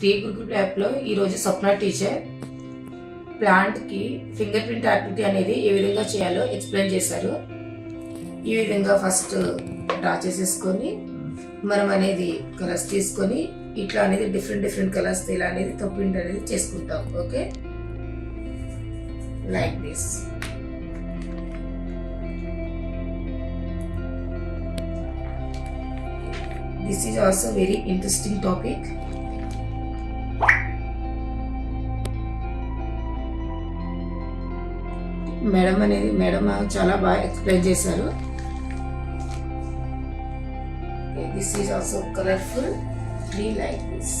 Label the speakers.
Speaker 1: Tea group యాప్లో ఈరోజు Swapna teacher ప్లాంట్కి ఫింగర్ ప్రింట్ యాక్టివిటీ అనేది ఏ విధంగా చేయాలో ఎక్స్ప్లెయిన్ చేశారు. ఈ విధంగా ఫస్ట్ డ్రా చేసేసుకొని మనం అనేది కలర్స్ తీసుకొని ఇట్లా అనేది డిఫరెంట్ డిఫరెంట్ కలర్స్ ఇలా అనేది ప్రింట్ అనేది చేసుకుంటాం okay like this this is also very interesting topic madam అనేది మేడం చాలా బాగా ఎక్స్ప్లెయిన్ చేశారు. This is also colourful we like this